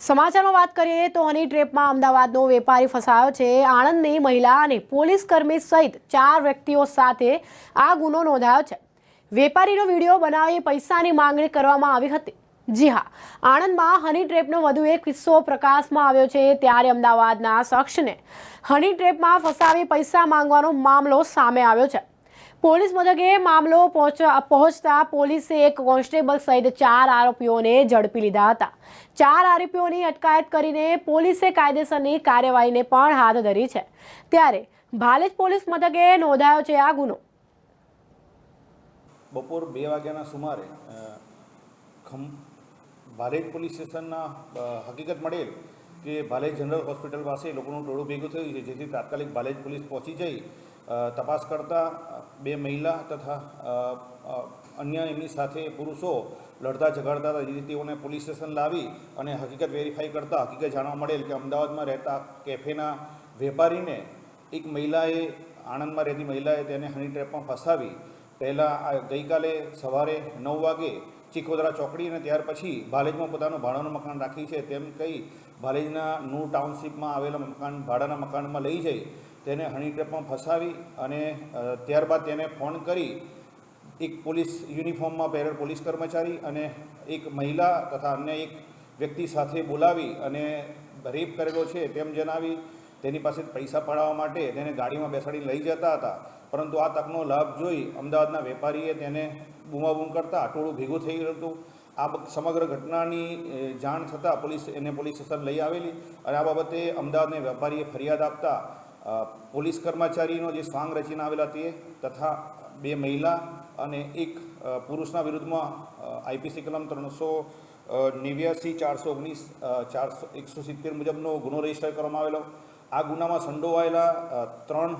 સમાચારમાં વાત કરીએ તો હની ટ્રેપમાં અમદાવાદનો વેપારી ફસાયો છે. આણંદની મહિલા અને પોલીસ કર્મી સહિત ચાર વ્યક્તિઓ સાથે આ ગુનો નોંધાયો છે. વેપારીનો વીડિયો બનાવી પૈસાની માંગણી કરવામાં આવી હતી. જી હા, આણંદમાં હની ટ્રેપનો વધુ એક કિસ્સો પ્રકાશમાં આવ્યો છે. ત્યારે અમદાવાદના શખ્સને હની ટ્રેપમાં ફસાવી પૈસા માંગવાનો મામલો સામે આવ્યો છે. પોલીસ મથકે મામલો પહોંચતા પોલીસે એક કોન્સ્ટેબલ સહિત ચાર આરોપીઓને ઝડપી લીધા હતા. ચાર આરોપીઓની અટકાયત કરીને પોલીસે કાયદેસરની કાર્યવાહીને પણ હાથ ધરી છે. ત્યારે ભાલેજ પોલીસ મથકે નોંધાયો છે આ ગુનો. બપોર બે વાગ્યાના સુમારે ભાલેજ પોલીસ સ્ટેશનના હકીકત મળેલ કે ભાલેજ જનરલ હોસ્પિટલ પાસે લોકોનું ટોળું ભેગું થયું છે, જેથી તાત્કાલિક ભાલેજ પોલીસ પહોંચી જઈ તપાસ કરતા બે મહિલા તથા અન્ય એમની સાથે પુરુષો લડતા ઝઘડતા હતા. જેથી તેઓને પોલીસ સ્ટેશન લાવી અને હકીકત વેરીફાઈ કરતા હકીકત જાણવા મળેલ કે અમદાવાદમાં રહેતા કેફેના વેપારીને એક મહિલાએ, આણંદમાં રહેતી મહિલાએ તેને હની ટ્રેપમાં ફસાવી. પહેલાં ગઈકાલે સવારે નવ વાગે ચીખોદરા ચોકડી અને ત્યાર પછી ભાલેજમાં પોતાનું ભાડાનું મકાન રાખી છે. તેમ કહી ભાલેજના નૂર ટાઉનશીપમાં આવેલા મકાન, ભાડાના મકાનમાં લઈ જઈ તેને હની ફસાવી અને ત્યારબાદ તેને ફોન કરી એક પોલીસ યુનિફોર્મમાં પહેરેલ પોલીસ કર્મચારી અને એક મહિલા તથા અન્ય એક વ્યક્તિ સાથે બોલાવી અને રેપ કરેલો છે તેમ જણાવી તેની પાસે પૈસા પડાવવા માટે તેને ગાડીમાં બેસાડી લઈ જતા હતા. પરંતુ આ તકનો લાભ જોઈ અમદાવાદના વેપારીએ તેને બૂમાબૂમ કરતા ટોળું ભેગું થઈ ગયું હતું. આ સમગ્ર ઘટનાની જાણ થતાં પોલીસ એને પોલીસ સ્ટેશન લઈ આવેલી અને આ બાબતે અમદાવાદને વેપારીએ ફરિયાદ આપતા પોલીસ કર્મચારીનો જે સ્વાંગ રચીને આવેલા તે તથા બે મહિલા અને એક પુરુષના વિરુદ્ધમાં આઈપીસી કલમ ત્રણસો નેવ્યાસી, ચારસો ઓગણીસ ચારસો, એકસો સિત્તેર મુજબનો ગુનો રજિસ્ટર કરવામાં આવેલો. આ ગુનામાં સંડોવાયેલા ત્રણ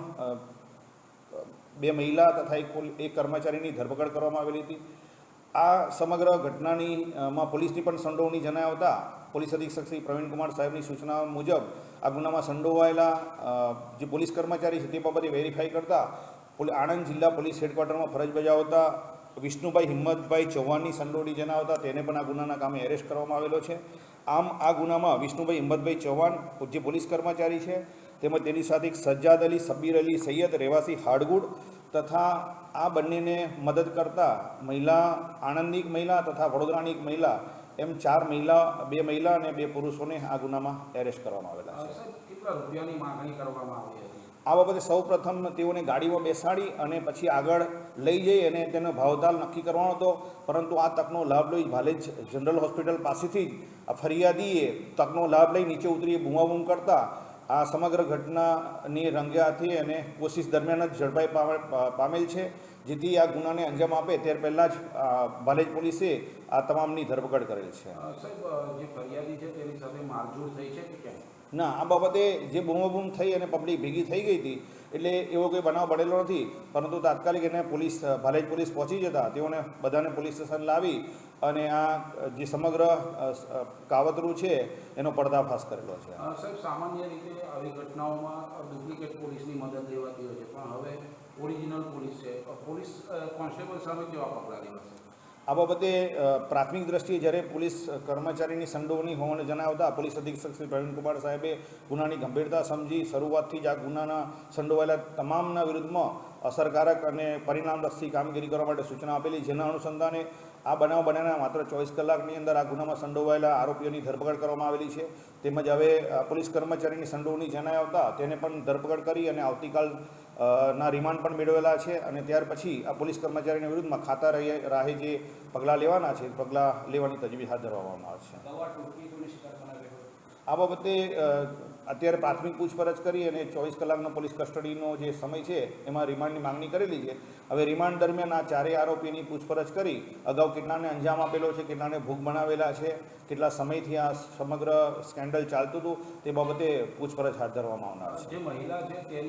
બે મહિલા તથા એક એક કર્મચારીની ધરપકડ કરવામાં આવેલી હતી. આ સમગ્ર ઘટનાની માં પોલીસની પણ સંડોવણી જણાવતા પોલીસ અધિક્ષક શ્રી પ્રવીણકુમાર સાહેબની સૂચના મુજબ આ ગુનામાં સંડોવાયેલા જે પોલીસ કર્મચારી છે તે બાબતે વેરીફાઈ કરતા આણંદ જિલ્લા પોલીસ હેડક્વાર્ટરમાં ફરજ બજાવતા વિષ્ણુભાઈ હિંમતભાઈ ચૌહાણની સંડોવણી જણાવતા તેને પણ આ ગુનાના કામે એરેસ્ટ કરવામાં આવેલો છે. આમ આ ગુનામાં વિષ્ણુભાઈ હિંમતભાઈ ચૌહાણ, જે પોલીસ કર્મચારી છે તેમજ તેની સાથે સજ્જાદ અલી સબીર અલી સૈયદ રહેવાસી હાડગુડ તથા આ બંનેને મદદ કરતા મહિલા આણંદની એક મહિલા તથા વડોદરાની એક મહિલા એમ ચાર મહિલા બે મહિલા અને બે પુરુષોને આ ગુનામાં એરેસ્ટ કરવામાં આવેલા છે. સાહેબ કેટલા રૂપિયાની માંગણી કરવામાં આવી હતી? આ બાબતે સૌ પ્રથમ તેઓને ગાડીમાં બેસાડી અને પછી આગળ લઈ જઈ અને તેનો ભાવતાલ નક્કી કરવાનો હતો. પરંતુ આ તકનો લાભ લઈ ભાલેજ જનરલ હોસ્પિટલ પાસેથી જ ફરિયાદીએ તકનો લાભ લઈ નીચે ઉતરી બૂમાબૂમ કરતા આ સમગ્ર ઘટનાની રંગે હાથે અને કોશિશ દરમિયાન જ ઝડપાઈ પામેલ છે. જેથી આ ગુનાને અંજામ આપે ત્યાર પહેલાં જ ભાલેજ પોલીસે આ તમામની ધરપકડ કરેલ છે. સાહેબ જે ફરિયાદી છે તેની સાથે મારઝૂડ થઈ છે કે કેમ? ના, આ બાબતે જે બૂમોબૂમ થઈ અને પબ્લિક ભેગી થઈ ગઈ હતી, એટલે એવો કોઈ બનાવ બનેલો નથી. પરંતુ તાત્કાલિક એને પોલીસ, ભાલેજ પોલીસ પહોંચી જતા તેઓને બધાને પોલીસ સ્ટેશન લાવી અને આ જે સમગ્ર કાવતરું છે, એનો પડદાફાશ કરેલો છે. સાહેબ, સામાન્ય રીતે આવી ઘટનાઓમાં ડુપ્લિકેટ પોલીસની મદદ લેવાતી હોય છે, પણ હવે ઓરિજિનલ પોલીસ છે. પોલીસ કોન્સ્ટેબલ સામે કેવા પગલાં લેવાશે? આ બાબતે પ્રાથમિક દ્રષ્ટિએ જ્યારે પોલીસ કર્મચારીની સંડોવણી હોવાને જણાવતા પોલીસ અધિક્ષક શ્રી પ્રવીણકુમાર સાહેબે ગુનાની ગંભીરતા સમજી, શરૂઆતથી જ આ ગુનાના સંડોવાયેલા તમામના વિરુદ્ધમાં અસરકારક અને પરિણામલક્ષી કામગીરી કરવા માટે સૂચના આપેલી, જેના અનુસંધાને આ બનાવ બન્યાના માત્ર ચોવીસ કલાકની અંદર આ ગુનામાં સંડોવાયેલા આરોપીઓની ધરપકડ કરવામાં આવેલી છે. તેમજ હવે પોલીસ કર્મચારીની સંડોવણી જણાવતા તેને પણ ધરપકડ કરી અને આવતીકાલ ના રિમાન્ડ પણ મેળવેલા છે અને ત્યાર પછી આ પોલીસ કર્મચારીના વિરુદ્ધમાં ખાતા રહી રાહે જે પગલાં લેવાના છે પગલાં લેવાની તજવીજ હાથ ધરવામાં આવે છે. આ બાબતે અત્યારે પ્રાથમિક પૂછપરછ કરી અને ચોવીસ કલાકનો પોલીસ કસ્ટડીનો જે સમય છે એમાં રિમાન્ડની માંગણી કરેલી છે. હવે રિમાન્ડ દરમિયાન આ ચારેય આરોપીની પૂછપરછ કરી અગાઉ કેટલાને અંજામ આપેલો છે કેટલાને ભોગ બનાવેલા છે કેટલા સમયથી આ સમગ્ર સ્કેન્ડલ ચાલતું હતું તે બાબતે પૂછપરછ હાથ ધરવામાં આવનાર છે.